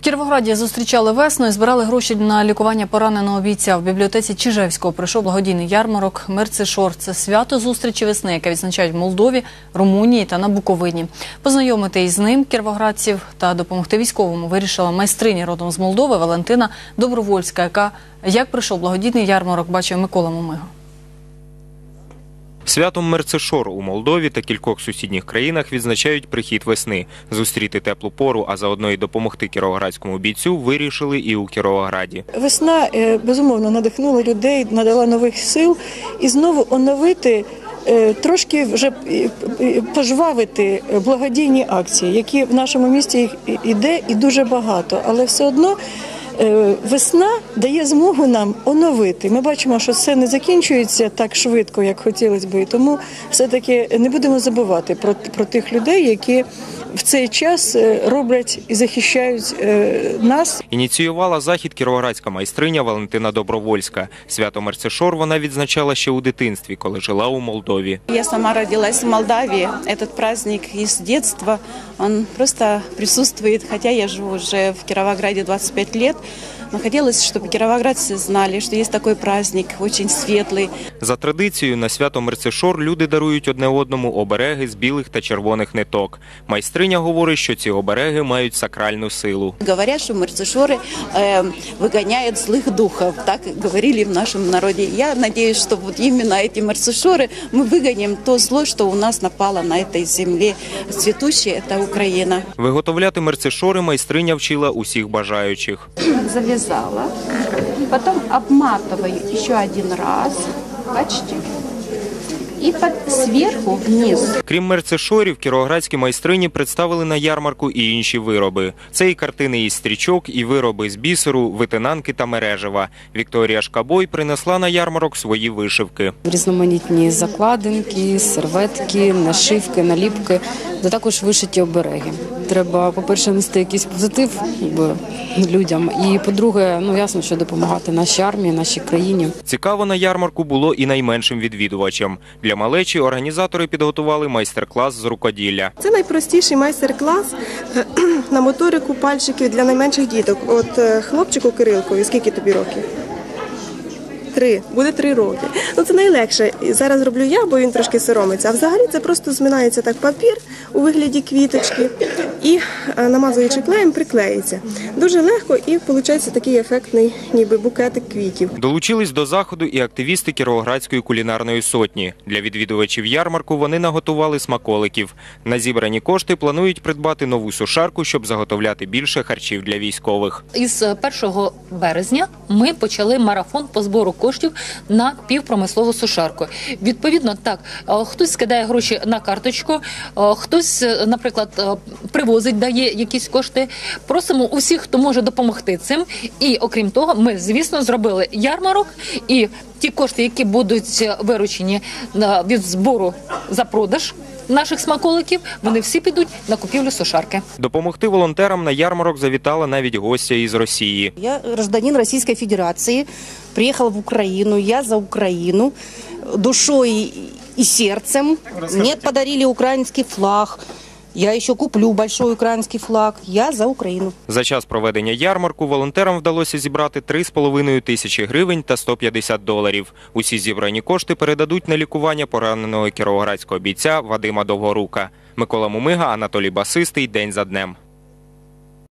В Кіровограді зустрічали весну і збирали гроші на лікування пораненого бійця. В бібліотеці Чижевського пройшов благодійний ярмарок Мерцешор. Це свято зустрічі весни, яке відзначають в Молдові, Румунії та на Буковині. Познайомити із ним кіровоградців та допомогти військовому вирішила майстриня родом з Молдови Валентина Добровольська, яка як пройшов благодійний ярмарок, бачив Микола Мумига. Святом Мерцешор у Молдові та кількох сусідніх країнах відзначають прихід весни. Зустріти теплу пору, а заодно й допомогти кіровоградському бійцю вирішили і у Кіровограді. Весна е, безумовно надихнула людей, надала нових сил і знову оновити. е, Трошки вже е, пожвавити благодійні акції, які в нашому місті їх іде і дуже багато, але все одно весна дає змогу нам оновити. Ми бачимо, що це не закінчується так швидко, як хотілося би. І Тому все-таки не будемо забувати про, про тих людей, які в цей час е, роблять і захищають е, нас Ініціювала захід кіровоградська майстриня Валентина Добровольська. Свято Мерцешор вона відзначала ще у дитинстві, коли жила у Молдові. Я сама родилась в Молдавії. Этот праздник із дитинства, он просто присутствує, хотя я живу вже в Кіровограді 25 лет. Но хотелось, чтобы кировоградцы знали, что есть такой праздник, очень светлый. За традицією на свято Мерцешор люди дарують одне одному обереги з білих та червоних ниток. Майстриня говорить, що ці обереги мають сакральну силу. Говорят, что марцишоры э, выгоняют злых духов. Так говорили в нашем народе. Я надеюсь, что вот именно эти марцишоры мы выгоним то зло, что у нас напало на этой земле цветущей, это Украина. Виготовляти мерцешори майстриня вчила усіх бажаючих. завязала, потом обматываю еще один раз, почти, и под, сверху вниз Крім мерцешорів, кіровоградські майстрині представили на ярмарку і інші вироби. Це і картини із стрічок, і вироби з бісеру, витинанки та мережева. Вікторія Шкабой принесла на ярмарок свої вишивки. різноманітні закладинки, серветки, нашивки, наліпки, та також вишиті обереги. Треба, по-перше, нести якийсь позитив людям. І по-друге, ну ясно, що допомагати нашій армії, нашій країні. Цікаво на ярмарку було і найменшим відвідувачам. Для малечі організатори підготували майстер-клас з рукоділля. Це найпростіший майстер-клас е, на моторику пальчиків для найменших діток. От е, хлопчику Кирилкові, скільки тобі років? Три, буде три роки. Ну це найлегше. Зараз роблю я, бо він трошки соромиться. А взагалі це просто зминається так папір у вигляді квіточки і е, намазуючи клеєм, приклеїться. Дуже легко і виходить такий ефектний, ніби букетик квітів. Долучились до заходу і активісти Кіровоградської кулінарної сотні. Для відвідувачів ярмарку вони наготували смаколиків. На зібрані кошти планують придбати нову сушарку, щоб заготовляти більше харчів для військових. Із 1 березня ми почали марафон по збору коштів на півпромислову сушарку. Відповідно, так е, хтось скидає гроші на карточку, е, хтось, е, наприклад, привозить, дає якісь кошти. Просимо усіх, хто може допомогти цим. І окрім того, ми звісно зробили ярмарок і ті кошти, які будуть виручені від збору за продаж. Наших смаколиків вони всі підуть на купівлю сушарки. Допомогти волонтерам на ярмарок завітала навіть гостя із Росії. Я гражданин Російської Федерації, приїхала в Україну. я за Україну душою і серцем. Мені подарили український флаг, я еще куплю большой украинский флаг, я за Україну. За час проведення ярмарку волонтерам вдалося зібрати 3,5 тисячі гривень та 150 доларів. Усі зібрані кошти передадуть на лікування пораненого кіровоградського бійця Вадима Довгорука. Микола Мумига, Анатолій Басистий. День за днем.